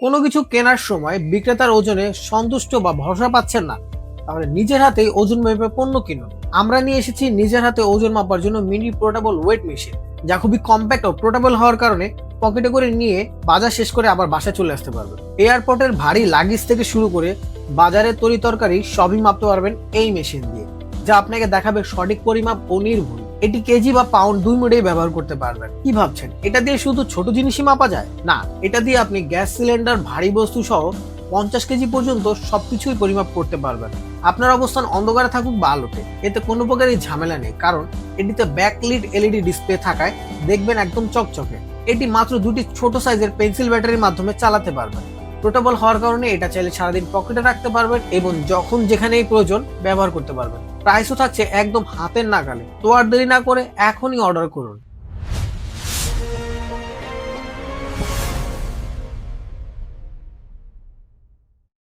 কোনো কিছু কেনার সময় বিক্রেতার ওজনে সন্তুষ্ট বা ভরসা পাচ্ছেন না, তাহলে নিজের হাতেই ওজন মেপে পণ্য কিনুন। আমরা নিয়ে এসেছি নিজের হাতে ওজন মাপার জন্য মিনি পোর্টেবল ওয়েট মেশিন, যা খুবই কম্প্যাক্ট ও পোর্টেবল হওয়ার কারণে পকেটে করে নিয়ে বাজার শেষ করে আবার বাসায় চলে আসতে পারবেন। এয়ারপোর্টের ভারী লাগেজ থেকে শুরু করে বাজারের তরি তরকারি সবই মাপতে পারবেন এই মেশিন দিয়ে, যা আপনাকে দেখাবে সঠিক পরিমাপ ও নির্ভুল। এটি কেজি বা পাউন্ড দুই মোটেই ব্যবহার করতে পারবেন। কি ভাবছেন? এটা দিয়ে শুধু ছোট জিনিসই মাপা যায়? না, এটা দিয়ে আপনি গ্যাস সিলিন্ডার, ভারী বস্তু সহ পঞ্চাশ কেজি পর্যন্ত সবকিছুই পরিমাপ করতে পারবেন। আপনার অবস্থান অন্ধকারে থাকুক বা আলোতে। এতে কোনো প্রকারই ঝামেলা নেই, কারণ এটিতে ব্যাকলিট এলইডি ডিসপ্লে থাকায় দেখবেন একদম চকচকে। এটি মাত্র দুটি ছোট সাইজের পেন্সিল ব্যাটারির মাধ্যমে চালাতে পারবেন। পোর্টেবল হওয়ার কারণে এটা চাইলে সারাদিন পকেটে রাখতে পারবেন এবং যখন যেখানেই প্রয়োজন ব্যবহার করতে পারবেন। প্রাইসও থাকছে একদম হাতের নাগালে। তো আর দেরি না করে এখনই অর্ডার করুন।